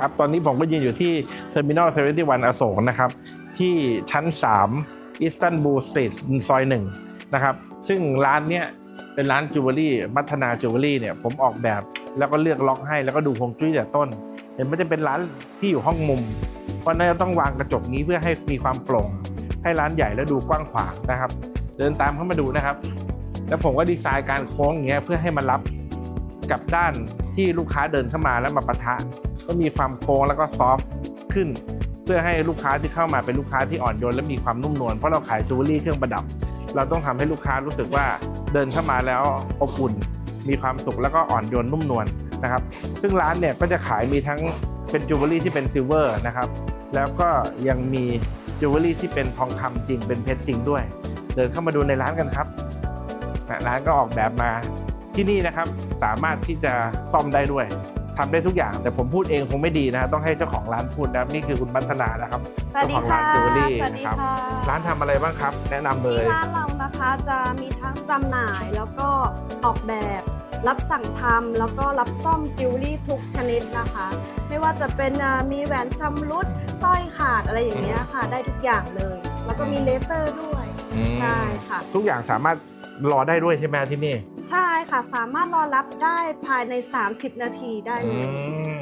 ครับตอนนี้ผมก็ยืนอยู่ที่ Terminal 21อโศกนะครับ ที่ชั้น 3อิสตันบูลสตรีทซอยหนึ่งนะครับ ซึ่งร้านเนี้ยเป็นร้านจิวเวลรี่มัทนาจิวเวลรี่เนี่ยผมออกแบบแล้วก็เลือกล็อกให้แล้วก็ดูฮงจุ้ยแต่ต้น เห็นมันจะเป็นร้านที่อยู่ห้องมุม เพราะฉะนั้นต้องวางกระจกนี้เพื่อให้มีความโปร่ง ให้ร้านใหญ่และดูกว้างขวางนะครับ เดินตามเข้ามาดูนะครับ แล้วผมก็ดีไซน์การโค้งอย่างเงี้ยเพื่อให้มันรับ กับด้านที่ลูกค้าเดินเข้ามาแล้วมาปะทะ ก็มีความโค้งแล้วก็ซอฟต์ขึ้น เพื่อให้ลูกค้าที่เข้ามาเป็นลูกค้าที่อ่อนโยนและมีความนุ่มนวลเพราะเราขายจิวเวลรี่เครื่องประดับ เราต้องทำให้ลูกค้ารู้สึกว่าเดินเข้ามาแล้วอบอุ่น มีความสุขแล้วก็อ่อนโยนนุ่มนวลนะครับ ซึ่งร้านเนี่ยก็จะขายมีทั้งเป็นจิวเวลรี่ที่เป็นซิลเวอร์นะครับแล้วก็ยังมีจิวเวลรี่ที่เป็นทองคำจริงเป็นเพชรจริงด้วย เดินเข้ามาดูในร้านกันครับร้านก็ออกแบบมา ที่นี่นะครับสามารถที่จะซ่อมได้ด้วยทำได้ทุกอย่าง แต่ผมพูดเองคงไม่ดีนะต้องให้เจ้าของร้านพูดนะครับนี่คือคุณพัฒนานะครับสวัสดีเจ้าของร้าค่ะนจิวเวลรี่สวัสดีนะครับ ค่ะร้านทำอะไรบ้างครับ แนะนำเลยที่ร้านเรานะคะจะมีทั้งจำหน่ายแล้วก็ออกแบบ รับสั่งทำแล้วก็รับซ่อมจิวเวลรี่ทุกชนิดนะคะ ไม่ว่าจะเป็นอ่ามีแหวนชำรุดสร้อยขาดอะไรอย่างเงี้ยค่ะ ได้ทุกอย่างเลย แล้วก็มีเลเซอร์ด้วยอืมใช่ค่ะ ทุกอย่างสามารถรอได้ด้วยใช่ไหมที่นี่ ใช่ ค่ะ สามารถรอรับได้ภายใน 30 นาทีได้เลย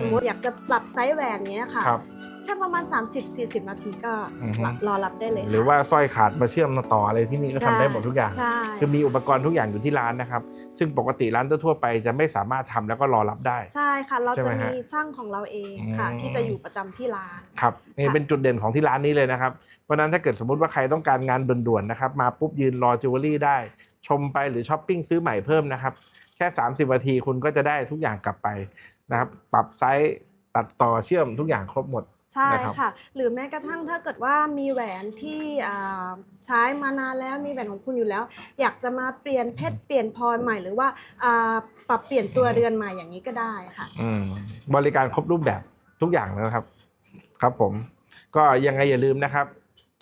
สมมติอยากจะปรับไซส์แหวนเนี้ยค่ะครับ แค่ประมาณ 30-40 นาทีก็อือฮึ รอรับได้เลยค่ะ หรือว่าสร้อยขาดมาเชื่อมต่ออะไรที่นี่ก็ทำใช่ได้หมดทุกอย่าง ใช่ คือมีอุปกรณ์ทุกอย่างอยู่ที่ร้านนะครับ ซึ่งปกติร้านทั่วๆไปจะไม่สามารถทำแล้วก็รอรับได้ ใช่ค่ะ เราใช่ไหจะมฮะมีช่างของเราเองค่ะ อืม ที่จะอยู่ประจำที่ร้าน ครับนี่ค่ะ เป็นจุดเด่นของที่ร้านนี้เลยนะครับเพราะฉะนั้นถ้าเกิดสมมติว่าใครต้องการงานด่วนๆนะครับมาปุ๊บยืนรอจิวเวลรี่ได้ ชมไปหรือช้อปปิ้งซื้อใหม่เพิ่มนะครับ แค่ 30นาทีคุณก็จะได้ทุกอย่างกลับไปนะครับ ปรับไซส์ตัดต่อเชื่อมทุกอย่างครบหมดใช่นะครับค่ะ หรือแม้กระทั่งถ้าเกิดว่ามีแหวนที่อ่าใช้มานานแล้วมีแหวนของคุณอยู่แล้ว อยากจะมาเปลี่ยนเพชรเปลี่ยนพลอยใหม่หรือว่าอ่าปรับเปลี่ยนตัวเรือนใหม่อย่างนี้ก็ได้ค่ะอืมบริการครบรูปแบบทุกอย่างนะครับ ครับผม ก็ยังไงอย่าลืมนะครับ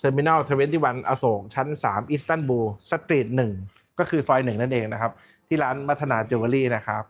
Terminal 21อโศกชั้น 3 อิสตันบูลสตรีท1 ก็คือซอยหนึ่งนั่นเองนะครับ ที่ร้านมัฒนาจิวเวลรี่นะครับ